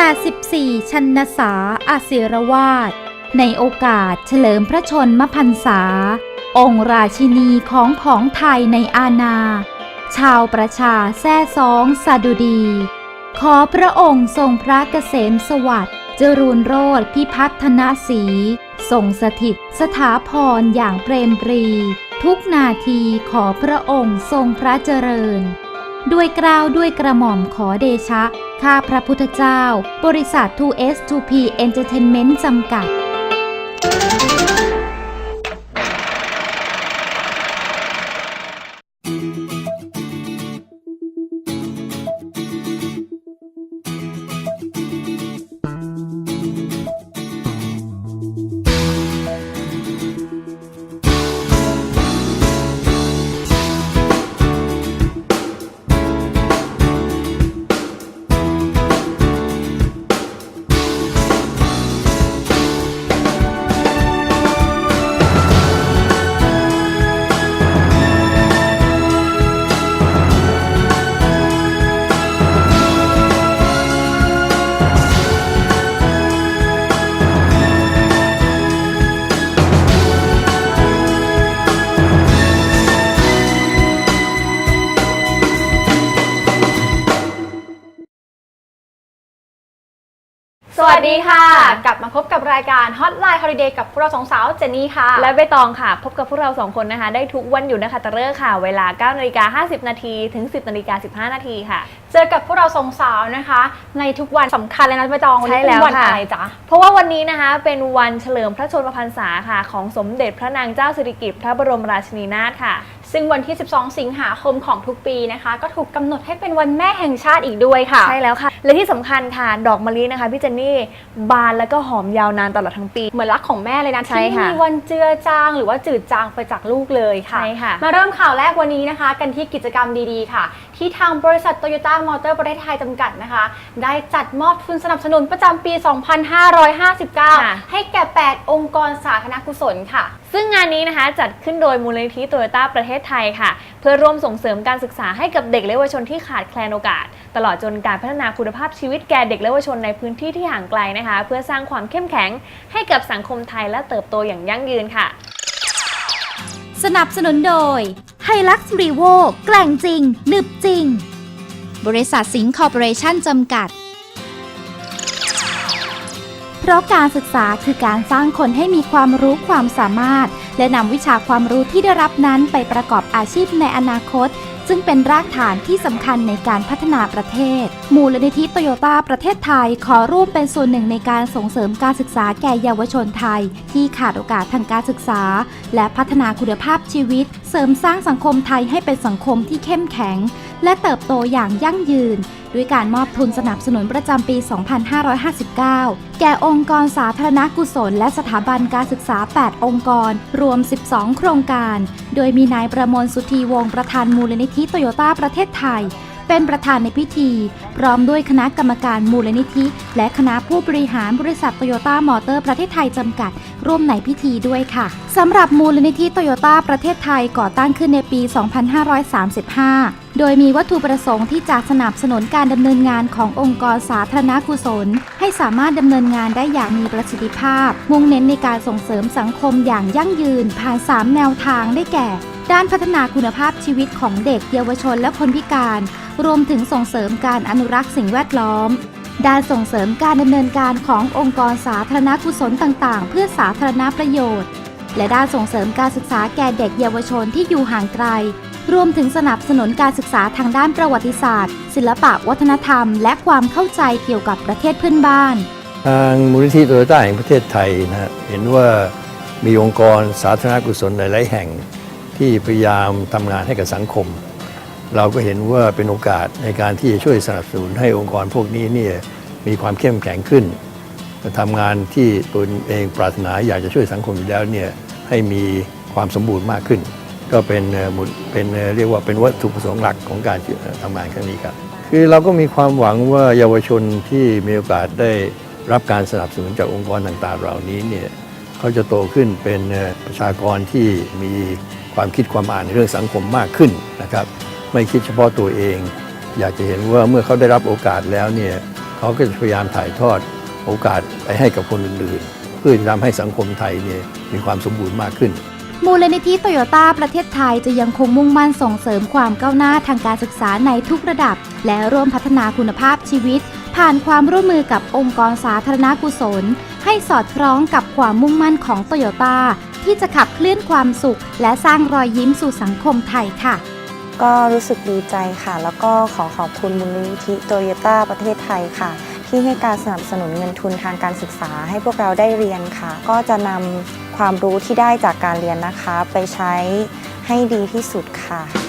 84 ชันนสาอาศิรวาสในโอกาสเฉลิมพระชนมพรรษา องค์ราชินีของผองไทยในอาณา ชาวประชาแซ่ซองสาดุดี ขอพระองค์ทรงพระเกษมสวัสดิ์จรูนโรธพิพัฒนศรีทรงสถิตสถาพรอย่างเปรมปรี ทุกนาทีขอพระองค์ทรงพระเจริญ ด้วยกล่าวด้วยกระหม่อมขอเดชะ ข้าพระพุทธเจ้า บริษัท 2S2P Entertainment จำกัด สวัสดีค่ะ กลับมาพบกับรายการ Hotline Holiday กับพวกเราสองสาวเจนนี่ค่ะ และใบตองค่ะ พบกับพวกเราสองคนนะคะ ได้ทุกวันอยู่นะคะตะเลิกษ์ค่ะ เวลา9นาฬิกา50 นาทีถึง 10นาฬิกา15 นาทีค่ะ เจอกับพวกเราสองสาวนะคะ ในทุกวันสำคัญเลยนะใบตองวันใช่นี้แล้เป็นววันค่ะอะไรจ๊ะ เพราะว่าวันนี้นะคะเป็นวันเฉลิมพระชนมพรรษาค่ะ ของสมเด็จพระนางเจ้าสิริกิติ์พระบรมราชินีนาถค่ะ ซึ่งวันที่ 12 สิงหาคมของทุกปีนะคะ ก็ถูกกำหนดให้เป็นวันแม่แห่งชาติอีกด้วยค่ะ ใช่แล้วค่ะ และที่สำคัญค่ะ ดอกมะลินะคะพี่เจนนี่บานแล้วก็หอมยาวนานตลอดทั้งปี เหมือนรักของแม่เลยนะใช่ที่ไม่ค่ะมีวันเจือจางหรือว่าจืดจางไปจากลูกเลยค่ะ ใช่ค่ะ มาเริ่มข่าวแรกวันนี้นะคะ กันที่กิจกรรมดีๆค่ะ ที่ทางบริษัทโตโยต้ามอเตอร์ประเทศไทยจำกัดนะคะ ได้จัดมอบทุนสนับสนุนประจำปี 2559 ให้แก่ 8 องค์กรสาธารณกุศลค่ะ ซึ่งงานนี้นะคะจัดขึ้นโดยมูลนิธิโตโยต้าประเทศไทยค่ะ เพื่อร่วมส่งเสริมการศึกษาให้กับเด็กและเยาวชนที่ขาดแคลนโอกาส ตลอดจนการพัฒนาคุณภาพชีวิตแก่เด็กและเยาวชนในพื้นที่ที่ห่างไกลนะคะ เพื่อสร้างความเข้มแข็งให้กับสังคมไทยและเติบโตอย่างยั่งยืนค่ะ สนับสนุนโดย ไฮลักซ์รีโวแกล่งจริง หนึบจริง บริษัทสิงห์คอร์ปอเรชั่นจำกัด เพราะการศึกษาคือการสร้างคนให้มีความรู้ความสามารถ และนำวิชาความรู้ที่ได้รับนั้นไปประกอบอาชีพในอนาคต ซึ่งเป็นรากฐานที่สำคัญในการพัฒนาประเทศ มูลนิธิโตโยต้าประเทศไทยขอร่วมเป็นส่วนหนึ่งในการส่งเสริมการศึกษาแก่เยาวชนไทย ที่ขาดโอกาสทางการศึกษา และพัฒนาคุณภาพชีวิต เสริมสร้างสังคมไทยให้เป็นสังคมที่เข้มแข็ง และเติบโตอย่างยั่งยืน ด้วยการมอบทุนสนับสนุนประจำปี 2559 แก่องค์กรสาธารณกุศล และสถาบันการศึกษา 8 องค์กร รวม 12 โครงการ โดยมีนายประมวลสุธีวงศ์ประธานมูลนิธิโตโยต้าประเทศไทย เป็นประธานในพิธี พร้อมด้วยคณะกรรมการมูลนิธิ และคณะผู้บริหารบริษัทโตโยต้ามอเตอร์ประเทศไทยจำกัด ร่วมในพิธีด้วยค่ะสำหรับมูลนิธิโตโยต้าประเทศไทยก่อตั้งขึ้นในปี 2535โดยมีวัตถุประสงค์ที่จะสนับสนุนการดำเนินงานขององค์กรสาธารณกุศล ให้สามารถดำเนินงานได้อย่างมีประสิทธิภาพ มุ่งเน้นในการส่งเสริมสังคมอย่างยั่งยืนผ่าน 3 แนวทางได้แก่ ด้านพัฒนาคุณภาพชีวิตของเด็กเยาวชนและคนพิการ รวมถึงส่งเสริมการอนุรักษ์สิ่งแวดล้อม ด้านส่งเสริมการดำเนินการขององค์กรสาธารณกุศลต่างๆ เพื่อสาธารณประโยชน์ และด้านส่งเสริมการศึกษาแก่เด็กเยาวชนที่อยู่ห่างไกล รวมถึงสนับสนุนการศึกษาทางด้านประวัติศาสตร์ ศิลปะวัฒนธรรม และความเข้าใจเกี่ยวกับประเทศเพื่อนบ้าน ทางมูลนิธิโตโยต้าแห่งประเทศไทยนะฮะเห็นว่ามีองค์กรสาธารณกุศลหลายๆแห่ง ที่พยายามทำงานให้กับสังคม เราก็เห็นว่าเป็นโอกาสในการที่จะช่วยสนับสนุนให้องค์กรพวกนี้เนี่ยมีความเข้มแข็งขึ้นทำงานที่ตนเองปรารถนาอยากจะช่วยสังคมอยู่แล้วเนี่ยให้มีความสมบูรณ์มากขึ้น ก็เป็นเอ่อหมุดเป็นเรียกว่าเป็นวัตถุประสงค์หลักของการทำงานครั้งนี้ครับคือเราก็มีความหวังว่าเยาวชนที่มีโอกาสได้รับการสนับสนุนจากองค์กรต่างๆ เหล่านี้เนี่ยเขาจะโตขึ้นเป็นประชากรที่มี ความคิดความอ่านในเรื่องสังคมมากขึ้นนะครับ ไม่คิดเฉพาะตัวเอง อยากจะเห็นว่าเมื่อเขาได้รับโอกาสแล้วเนี่ยเขาก็จะพยายามถ่ายทอดโอกาสไปให้กับคนอื่นๆ เพื่อจะทำให้สังคมไทยเนี่ยมีความสมบูรณ์มากขึ้นมูลนิธิโตโยต้าประเทศไทยจะยังคงมุ่งมั่นส่งเสริมความก้าวหน้าทางการศึกษาในทุกระดับ และร่วมพัฒนาคุณภาพชีวิต ผ่านความร่วมมือกับองค์กรสาธารณกุศล ให้สอดคล้องกับความมุ่งมั่นของโตโยต้าที่จะขับเคลื่อนความสุข และสร้างรอยยิ้มสู่สังคมไทยค่ะ ก็รู้สึกดีใจค่ะ แล้วก็ขอขอบคุณมูลนิธิโตโยต้าประเทศไทยค่ะ ที่ให้การสนับสนุนเงินทุนทางการศึกษา ให้พวกเราได้เรียนค่ะ ก็จะนำความรู้ที่ได้จากการเรียนนะคะ ไปใช้ให้ดีที่สุดค่ะ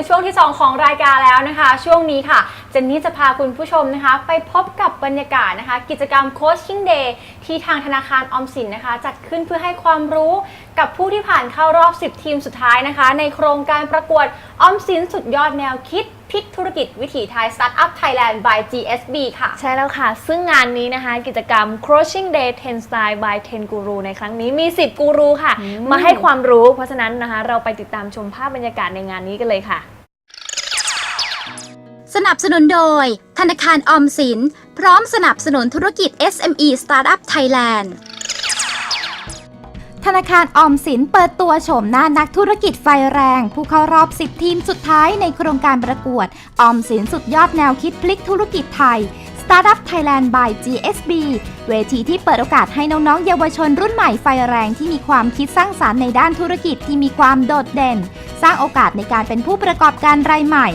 งช่วงที่ 2 ของรายการแล้วนะคะ ช่วงนี้ค่ะเจนนี่จะพาคุณผู้ชมนะคะ ไปพบกับบรรยากาศนะคะ กิจกรรม Coaching Day ที่ทางธนาคารออมสินนะคะ จัดขึ้นเพื่อให้ความรู้กับผู้ที่ผ่านเข้ารอบ 10 ทีมสุดท้ายนะคะ ในโครงการประกวดออมสินสุดยอดแนวคิด พลิกธุรกิจวิถีไทย Startup Thailand by GSB ค่ะ ใช่แล้วค่ะ ซึ่งงานนี้นะคะ กิจกรรม Coaching Day 10 Style by 10 Guru ในครั้งนี้มี 10 กูรูค่ะ มาให้ความรู้ เพราะฉะนั้นนะคะ เราไปติดตามชมภาพบรรยากาศในงานนี้กันเลยค่ะ สนับสนุนโดย ธนาคารออมสิน พร้อมสนับสนุนธุรกิจ SME Startup Thailand ธนาคารออมสินเปิดตัวโฉมหน้านักธุรกิจไฟแรง ผู้เข้ารอบ 10 ทีมสุดท้ายในโครงการประกวด ออมสินสุดยอดแนวคิดพลิกธุรกิจไทย Startup Thailand by GSB เวทีที่เปิดโอกาสให้น้องๆ เยาวชนรุ่นใหม่ไฟแรงที่มีความคิดสร้างสารรค์ในด้านธุรกิจที่มีความโดดเด่น สร้างโอกาสในการเป็นผู้ประกอบการรายใหม่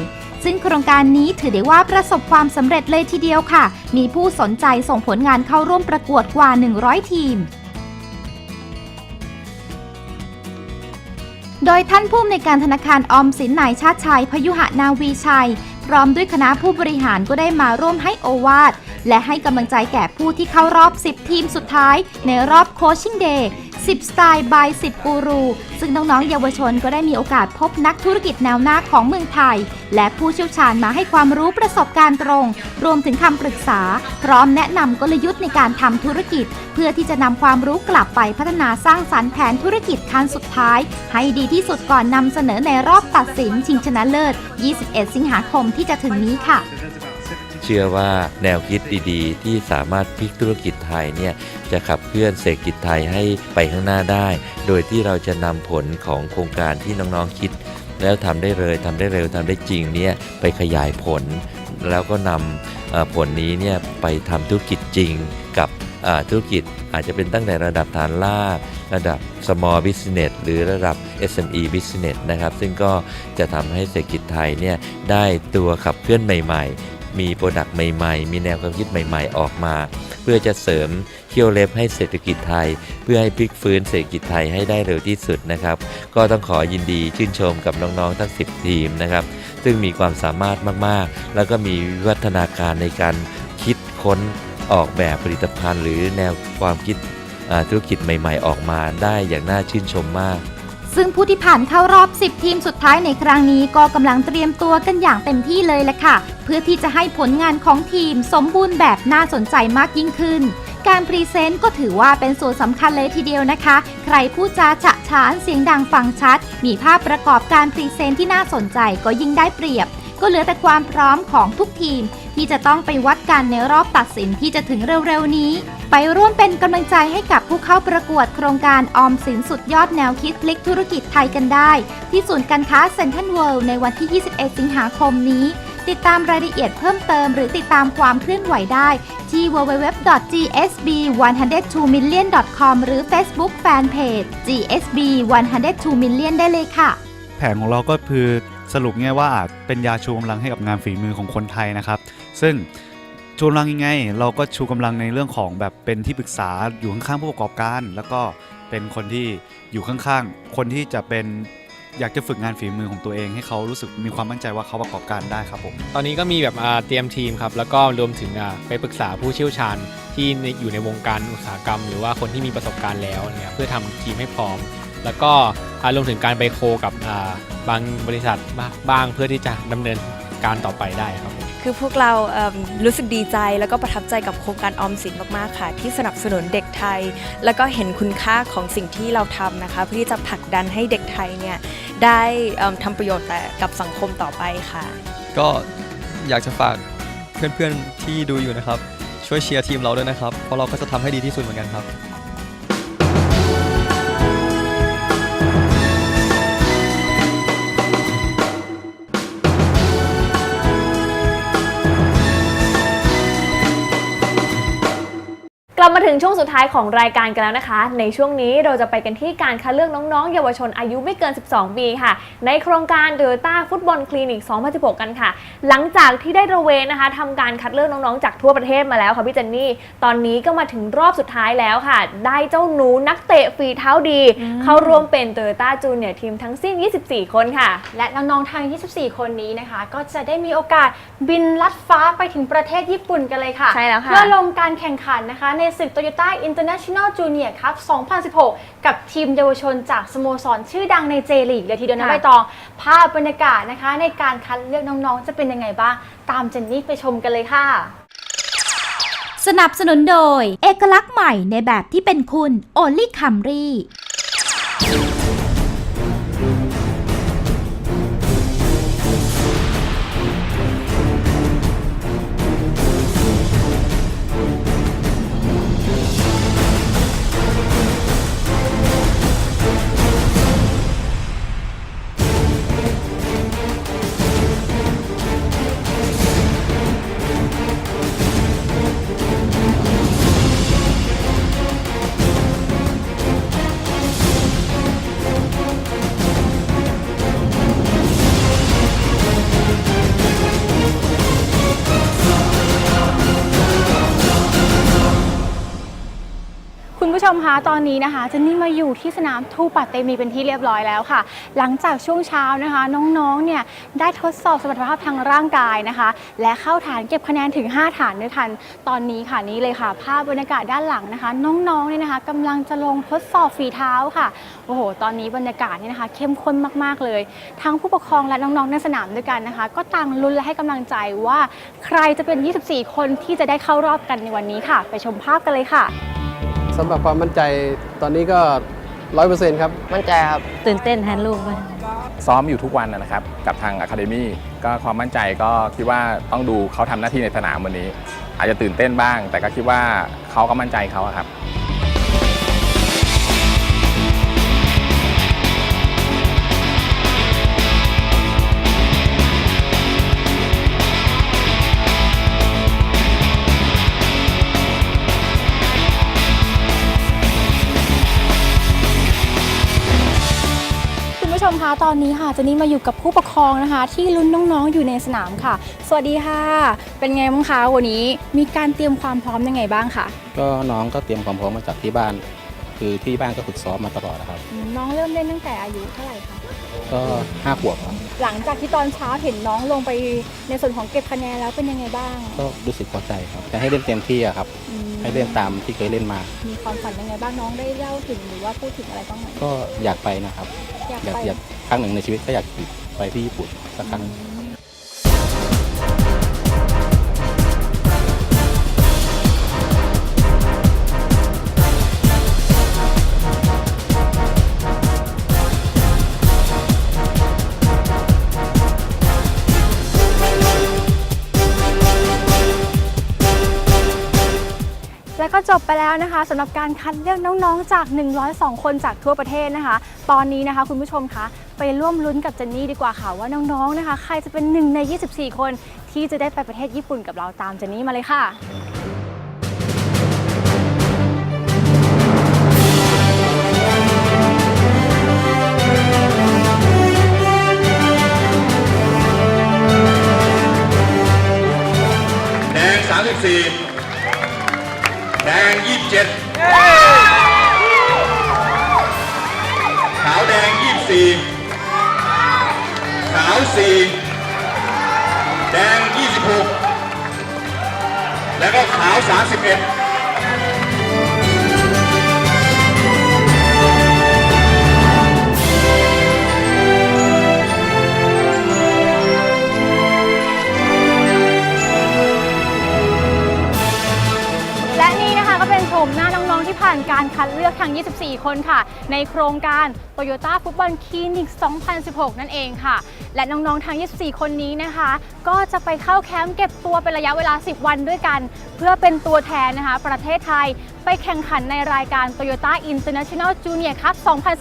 ซึ่งโครงการนี้ถือได้ว่าประสบความสำเร็จเลยทีเดียวค่ะ มีผู้สนใจส่งผลงานเข้าร่วมประกวดกว่า 100 ทีม โดยท่านผู้อำนวยการธนาคารออมสินนายชาติชัยพยุหนาวีชัย พร้อมด้วยคณะผู้บริหารก็ได้มาร่วมให้โอวาทและให้กำลังใจแก่ผู้ที่เข้ารอบ 10 ทีมสุดท้ายในรอบโคชชิ่งเดย์ 10 สไตล์ by 10กูรู ซึ่งน้องๆเยาวชนก็ได้มีโอกาสพบนักธุรกิจแนวหน้าของเมืองไทย และผู้เชี่ยวชาญมาให้ความรู้ประสบการณ์ตรง รวมถึงคำปรึกษา พร้อมแนะนำกลยุทธ์ในการทำธุรกิจ เพื่อที่จะนำความรู้กลับไปพัฒนาสร้างสรรค์แผนธุรกิจขั้นสุดท้าย ให้ดีที่สุดก่อนนำเสนอในรอบตัดสินชิงชนะเลิศ 21 สิงหาคมที่จะถึงนี้ค่ะ เชื่อว่าแนวคิดดีๆ ที่สามารถพลิกธุรกิจไทยเนี่ยจะขับเคลื่อนเศรษฐกิจไทยให้ไปข้างหน้าได้ โดยที่เราจะนำผลของโครงการที่น้องๆคิด แล้วทำได้เลยทำได้เร็วทำได้จริงเนี่ยไปขยายผล แล้วก็นำผลนี้เนี่ยไปทำธุรกิจจริงกับธุรกิจอาจจะเป็นตั้งแต่ระดับฐานล่าระดับ small business หรือระดับ SME business นะครับ ซึ่งก็จะทำให้เศรษฐกิจไทยเนี่ยได้ตัวขับเคลื่อนใหม่ ๆ มีโปรดักต์ใหม่ๆ มีแนวความคิดใหม่ๆ ออกมา เพื่อจะเสริมเขี้ยวเล็บให้เศรษฐกิจไทย เพื่อให้พลิกฟื้นเศรษฐกิจไทยให้ได้เร็วที่สุดนะครับ ก็ต้องขอยินดีชื่นชมกับน้องๆทั้ง 10 ทีมนะครับ ซึ่งมีความสามารถมากๆ แล้วก็มีวิวัฒนาการในการคิดค้นออกแบบผลิตภัณฑ์ หรือแนวความคิดธุรกิจใหม่ ๆ ออกมาได้อย่างน่าชื่นชมมาก ซึ่งผู้ที่ผ่านเข้ารอบ 10 ทีมสุดท้ายในครั้งนี้ก็กำลังเตรียมตัวกันอย่างเต็มที่เลยแหละค่ะ เพื่อที่จะให้ผลงานของทีมสมบูรณ์แบบน่าสนใจมากยิ่งขึ้น การพรีเซนต์ก็ถือว่าเป็นส่วนสำคัญเลยทีเดียวนะคะ ใครพูดจาฉะฉานเสียงดังฟังชัด มีภาพประกอบการพรีเซนต์ที่น่าสนใจก็ยิ่งได้เปรียบ ก็เหลือแต่ความพร้อมของทุกทีม ที่จะต้องไปวัดกันในรอบตัดสินที่จะถึงเร็วๆนี้ ไปร่วมเป็นกำลังใจให้กับผู้เข้าประกวดโครงการออมสินสุดยอดแนวคิดพลิกธุรกิจไทยกันได้ ที่ศูนย์การค้าเซ็นทรัลเวิลด์ในวันที่ 21 สิงหาคมนี้ ติดตามรายละเอียดเพิ่มเติม หรือติดตามความเคลื่อนไหวได้ที่ www.gsb102million.com หรือ Facebook Fanpage GSB 102 million ได้เลยค่ะ แผนของเราก็คือสรุปง่ายว่าอาจเป็นยาชูกำลังให้กับงานฝีมือของคนไทยนะครับ ซึ่ง ชูกำลังยังไง เราก็ชูกำลังในเรื่องของแบบเป็นที่ปรึกษาอยู่ข้างๆผู้ประกอบการ แล้วก็เป็นคนที่อยู่ข้างๆ คนที่จะเป็นอยากจะฝึกงานฝีมือของตัวเอง ให้เขารู้สึกมีความมั่นใจว่าเขาประกอบการได้ครับผม ตอนนี้ก็มีแบบอ่าเตรียมทีมครับ แล้วก็รวมถึงอ่าไปปรึกษาผู้เชี่ยวชาญที่ในอยู่ในวงการอุตสาหกรรม หรือว่าคนที่มีประสบการณ์แล้วเนี่ยเพื่อทำทีมให้พร้อม แล้วก็อ่ารวมถึงการไปโคกับบางบริษัทบ้างบ้างเพื่อที่จะดำเนินการต่อไปได้ครับผม คือพวกเราเอิ่มรู้สึกดีใจแล้วก็ประทับใจกับโครงการออมสินมากๆค่ะ ที่สนับสนุนเด็กไทย แล้วก็เห็นคุณค่าของสิ่งที่เราทำนะคะ เพื่อที่จะผลักดันให้เด็กไทยเนี่ยได้เอิ่มทำประโยชน์แต่กับสังคมต่อไปค่ะ ก็อยากจะฝากเพื่อนๆที่ดูอยู่นะครับ ช่วยเชียร์ทีมเราด้วยนะครับ เพราะเราก็จะทำให้ดีที่สุดเหมือนกันครับ ลับมาถึงช่วงสุดท้ายของรายการกันแล้วนะคะ ในช่วงนี้เราจะไปกันที่การคัดเลือกน้องๆ เยาวชนอายุไม่เกิน 12 ปีค่ะ ในโครงการ t o y ต้าฟุตบอลคลินิก 2016 กันค่ะ หลังจากที่ได้ระเวนนะคะทำการคัดเลือกน้องๆ จากทั่วประเทศมาแล้วค่ะพี่เจนนี่ ตอนนี้ก็มาถึงรอบสุดท้ายแล้วค่ะ ได้เจ้าหนูนักเตะฝีเท้าดี เข้าร่วมเป็น t o y ต้าจูเนียทีมทั้งสิ้น 24 คนค่ะ และน้องๆทั้ง24 คนนี้นะคะ ก็จะได้มีโอกาสบินลัดฟ้าไปถึงประเทศญี่ปุ่นกันเลยค่ะใช่แล้วค่ะเพื่อลงการแข่งขันนะคะในศึก Toyota International Junior Cup 2016 กับทีมเยาวชนจากสโมสรชื่อดังในเจลีกเลยทีเดียวนะค่ะ ใบตอง ภาพบรรยากาศนะคะ ในการคัดเลือกน้องๆ จะเป็นยังไงบ้าง ตามเจนนี่ไปชมกันเลยค่ะ สนับสนุนโดย เอกลักษณ์ใหม่ในแบบที่เป็นคุณ Only Camry ชมคะตอนนี้นะคะเจนนี่มาอยู่ที่สนามทูปัตเตมีเป็นที่เรียบร้อยแล้วค่ะ หลังจากช่วงเช้านะคะ น้องๆเนี่ยได้ทดสอบสมรรถภาพทางร่างกายนะคะ และเข้าฐานเก็บคะแนนถึง 5 ฐานด้วยกัน ตอนนี้ค่ะนี้เลยค่ะ ภาพบรรยากาศด้านหลังนะคะ น้องๆเนี่ยนะคะกำลังจะลงทดสอบฝีเท้าค่ะโอ้โห ตอนนี้บรรยากาศเนี่ยนะคะ เข้มข้นมากๆเลย ทั้งผู้ปกครองและน้องๆในสนามด้วยกันนะคะ ก็ต่างลุ้นและให้กำลังใจว่า ใครจะเป็น 24 คนที่จะได้เข้ารอบกันในวันนี้ค่ะ ไปชมภาพกันเลยค่ะ สำหรับความมั่นใจตอนนี้ก็ร้อยเปอร์เซ็นต์ครับ มั่นใจครับ ตื่นเต้นแทนลูกไหมซ้อมอยู่ทุกวันนะครับ กับทางอะคาเดมี่ก็ความมั่นใจก็คิดว่าต้องดูเขาทำหน้าที่ในสนามวันนี้ อาจจะตื่นเต้นบ้าง แต่ก็คิดว่าเขาก็มั่นใจเขาอะครับ ชมคะตอนนี้ค่ะเจนนี่มาอยู่กับผู้ปกครองนะคะ ที่ลุ้นน้องๆอยู่ในสนามค่ะ สวัสดีค่ะ เป็นไงบ้างคะวันนี้มีการเตรียมความพร้อมยังไงบ้างคะก็น้องก็เตรียมความพร้อมมาจากที่บ้าน คือที่บ้านก็ฝึกซ้อมมาตลอดนะครับอืมน้องเริ่มเล่นตั้งแต่อายุเท่าไหร่คะก็ห้าขวบครับหลังจากที่ตอนเช้าเห็นน้องลงไปในส่วนของเก็บคะแนนแล้วเป็นยังไงบ้าง ก็รู้สึกพอใจครับจะให้เล่นเต็มที่อะครับอืม ให้เล่นตามที่เคยเล่นมา มีความฝันยังไงบ้างน้องได้เล่าถึงหรือว่าพูดถึงอะไรบ้างไหมก็อยากไปนะครับ อยากอยากไปอยากครั้งหนึ่งในชีวิตก็อยากไปที่ญี่ปุ่นสักครั้งแล นะคะสำหรับการคัดเลือกน้องๆจาก 102 คนจากทั่วประเทศนะคะ ตอนนี้นะคะคุณผู้ชมคะไปร่วมลุ้นกับเจนนี่ดีกว่าค่ะว่าน้องๆนะคะ ใครจะเป็นหนึ่งใน 24 คนที่จะได้ไปประเทศญี่ปุ่นกับเราตามเจนนี่มาเลยค่ะแดง34 สาม ผ่านการคัดเลือกทั้ง 24 คนค่ะ ในโครงการ t o y ยต้าฟุตบอลคลินิก2016 นั่นเองค่ะ และน้องๆ ทั้ง 24 คนนี้นะคะ ก็จะไปเข้าแคมป์เก็บตัวเป็นระยะเวลา 10 วันด้วยกัน เพื่อเป็นตัวแทนนะคะ ประเทศไทยไปแข่งขันในรายการ Toyota International เนียร์คัพ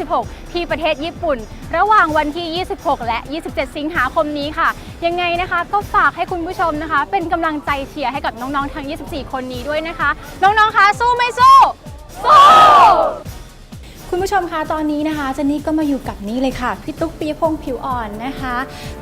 2016 ที่ประเทศญี่ปุ่น ระหว่างวันที่ 26 และ 27 สิงหาคมนี้ค่ะ ยังไงนะคะ ก็ฝากให้คุณผู้ชมนะคะ เป็นกำลังใจเชียร์ให้กับน้องๆ ทั้ง 24 คนนี้ด้วยนะคะ น้องๆ คะสู้ไม่สู้ สู้คุณผู้ชมคะตอนนี้นะคะเจนนี่ก็มาอยู่กับนี่เลยค่ะ พี่ตุ๊กปิยพงษ์ผิวอ่อนนะคะ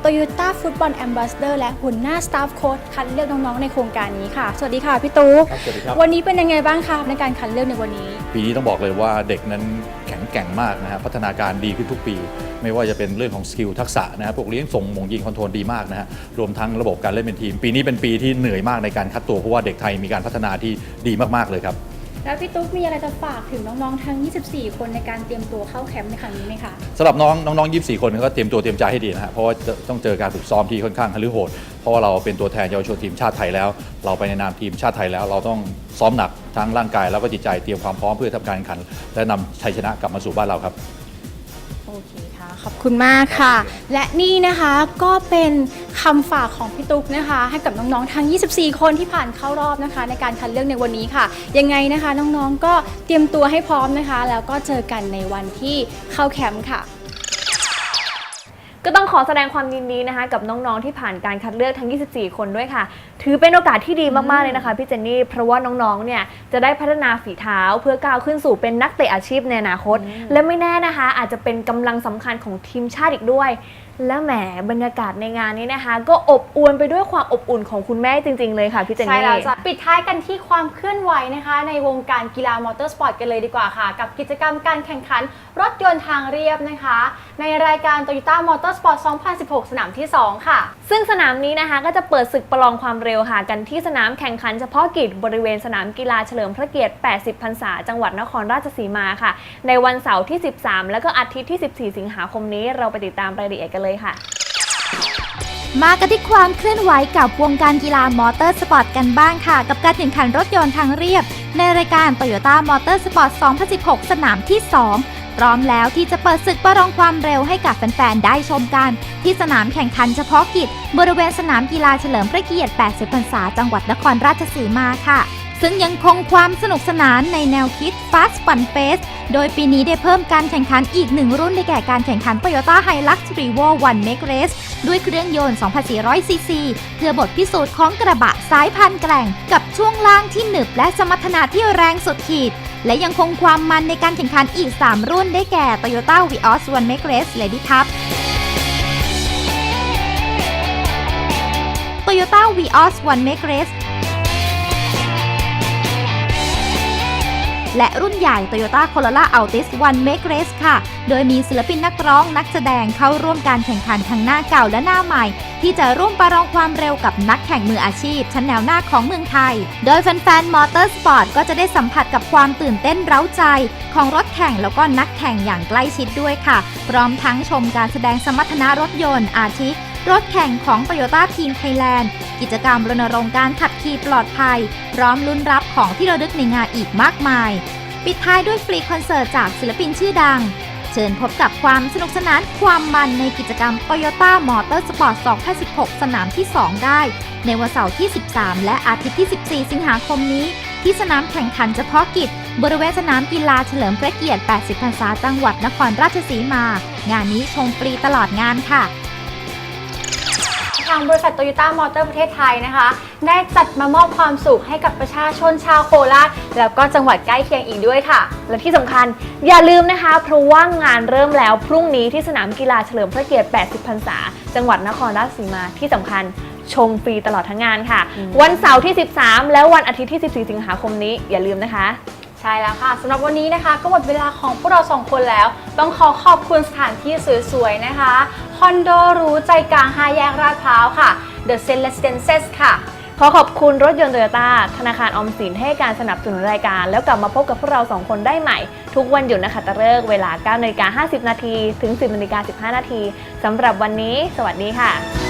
Toyota Football Ambassador และหัวหน้า Staff Coach คัดเลือกน้องๆในโครงการนี้ค่ะ สวัสดีค่ะพี่ตุ๊กครับสวัสดีครับวันนี้เป็นยังไงบ้างคะในการคัดเลือกในวันนี้ ปีนี้ต้องบอกเลยว่าเด็กนั้นแข็งแกร่งมากนะฮะพัฒนาการดีขึ้นทุกปี ไม่ว่าจะเป็นเรื่องของสกิลทักษะนะฮะพวกเลี้ยงส่งมงยิงคอนโทรลดีมากนะฮะรวมทั้งระบบการเล่นเป็นทีม ปีนี้เป็นปีที่เหนื่อยมากในการคัดตัวเพราะว่าเด็กไทยมีการพัฒนาที่ดีมากๆเลยครับ แล้วพี่ตุ๊กมีอะไรจะฝากถึงน้องๆทั้ง 24 คนในการเตรียมตัวเข้าแคมป์ในครั้งนี้ไหมคะสำหรับน้องน้องๆ24 คนก็เตรียมตัวเตรียมใจให้ดีนะฮะเพราะว่าจะต้องเจอการฝึกซ้อมที่ค่อนข้างฮลือโหด เพราะว่าเราเป็นตัวแทนเยาวชนทีมชาติไทยแล้ว เราไปในนามทีมชาติไทยแล้ว เราต้องซ้อมหนักทั้งร่างกายแล้วก็จิตใจเตรียมความพร้อมเพื่อทำการแข่งขัน และนำชัยชนะกลับมาสู่บ้านเราครับ โอเคค่ะ ขอบคุณมากค่ะ และนี่นะคะก็เป็นคำฝากของพี่ตุ๊กนะคะ ให้กับน้องๆทั้ง 24 คนที่ผ่านเข้ารอบนะคะ ในการคัดเลือกในวันนี้ค่ะ ยังไงนะคะน้องๆก็เตรียมตัวให้พร้อมนะคะ แล้วก็เจอกันในวันที่เข้าแคมป์ค่ะ ก็ต้องขอแสดงความยินดีนะคะ กับน้องๆที่ผ่านการคัดเลือกทั้ง 24 คนด้วยค่ะ ถือเป็นโอกาสที่ดีมากๆเลยนะคะพี่เจนนี่เพราะว่าน้องๆเนี่ยจะได้พัฒนาฝีเท้าเพื่อก้าวขึ้นสู่เป็นนักเตะอาชีพในอนาคต และไม่แน่นะคะ อาจจะเป็นกำลังสำคัญของทีมชาติอีกด้วย และแหมบรรยากาศในงานนี้นะคะ ก็อบอวลไปด้วยความอบอุ่นของคุณแม่จริง ๆ เลยค่ะพี่เจนใช่นี่แล้วจ้ะปิดท้ายกันที่ความเคลื่อนไหวนะคะ ในวงการกีฬามอเตอร์สปอร์ตกันเลยดีกว่าค่ะ กับกิจกรรมการแข่งขันรถยนต์ทางเรียบนะคะ ในรายการ Toyota Motorsport 2016 สนามที่ 2 ค่ะ ซึ่งสนามนี้นะคะก็จะเปิดศึกประลองความเร็วค่ะ กันที่สนามแข่งขันเฉพาะกิจบริเวณสนามกีฬาเฉลิมพระเกียรติ 80 พรรษา จังหวัดนครราชสีมาค่ะ ในวันเสาร์ที่ 13 แล้วก็อาทิตย์ที่ 14 สิงหาคมนี้ เราไปติดตามรายละเอียดกันเลยค่ะมากันที่ความเคลื่อนไหวกับวงการกีฬามอเตอร์สปอร์ตกันบ้างค่ะ กับการแข่งขันรถยนต์ทางเรียบ ในรายการ Toyota Motor Sport 2016 สนามที่ 2 พร้อมแล้วที่จะเปิดศึกประลองความเร็วให้กับแฟนๆ ได้ชมกัน ที่สนามแข่งขันเฉพาะกิจ บริเวณสนามกีฬาเฉลิมพระเกียรติ 80 พรรษา จังหวัดนครราชสีมาค่ะ ซึ่งยังคงความสนุกสนานในแนวคิด Fast Fun Fest โดยปีนี้ได้เพิ่มการแข่งขันอีกหนึ่งรุ่นได้แก่การแข่งขัน Toyota Hilux Revo One Make Race ด้วยเครื่องยนต์ 2,400 ซีซี เพื่อบทพิสูจน์ของกระบะสายพันธุ์แกร่ง กับช่วงล่างที่หนึบและสมรรถนะที่แรงสุดขีด และยังคงความมันในการแข่งขันอีก 3 รุ่นได้แก่ Toyota Vios One Make Race Lady Cup Toyota Vios One Make Race และรุ่นใหญ่ Toyota Corolla Altis One Make Race ค่ะ โดยมีศิลปินนักร้องนักแสดงเข้าร่วมการแข่งขันทั้งหน้าเก่าและหน้าใหม่ ที่จะร่วมประลองความเร็วกับนักแข่งมืออาชีพ ชั้นแนวหน้าของเมืองไทย โดยแฟนๆมอเตอร์สปอร์ตก็จะได้สัมผัสกับความตื่นเต้นเร้าใจ ของรถแข่งแล้วก็นักแข่งอย่างใกล้ชิดด้วยค่ะ พร้อมทั้งชมการแสดงสมรรถนะรถยนต์อาทิรถแข่งของ Toyota Team Thailand กิจกรรมรณรงค์การขับขี่ปลอดภัย พร้อมลุ้นรับของที่ระลึกในงานอีกมากมาย ปิดท้ายด้วยฟรีคอนเสิร์ตจากศิลปินชื่อดัง เชิญพบกับความสนุกสนานความมันในกิจกรรม Toyota Motor Sport 2016 สนามที่ 2 ได้ ในวันเสาร์ที่ 13 และอาทิตย์ที่ 14 สิงหาคมนี้ ที่สนามแข่งขันเฉพาะกิจ บริเวณสนามกีฬาเฉลิมพระเกียรติ 80 พรรษาจังหวัดนครราชสีมา งานนี้ชมฟรีตลอดงานค่ะางบริษัทโตโยต้ามอเตอร์ประเทศไทยนะคะ ได้จัดมามอบความสุขให้กับประชาชนชาวโคราชแล้วก็จังหวัดใกล้เคียงอีกด้วยค่ะ และที่สำคัญอย่าลืมนะคะ เพราะว่างานเริ่มแล้วพรุ่งนี้ที่สนามกีฬาเฉลิมพระเกียรติ 80 พรรษา จังหวัดนครราชสีมาที่สำคัญชมฟรีตลอดทั้งงานค่ะ วันเสาร์ที่ 13 แล้ววันอาทิตย์ที่ 14 สิงหาคมนี้อย่าลืมนะคะ ใช่แล้วค่ะสำหรับวันนี้นะคะ ก็หมดเวลาของพวกเราสองคนแล้ว ต้องขอขอบคุณสถานที่สวยๆนะคะค อนโดหรูใจกลางห้าแยกลาดพร้าวค่ะ The s e n Residences ค่ะ ขอขอบคุณรถยนต์โตโยต้าธนาคารออมสินให้การสนับสนุนรายการ แล้วกลับมาพบกับพวกเราสองคนได้ใหม่ ทุกวันหยุดนะคะตะเลิกเวลา9นาฬิกา50 นาที ถึง 10นาฬิกา15 นาทีสำหรับวันนี้ สวัสดีค่ะ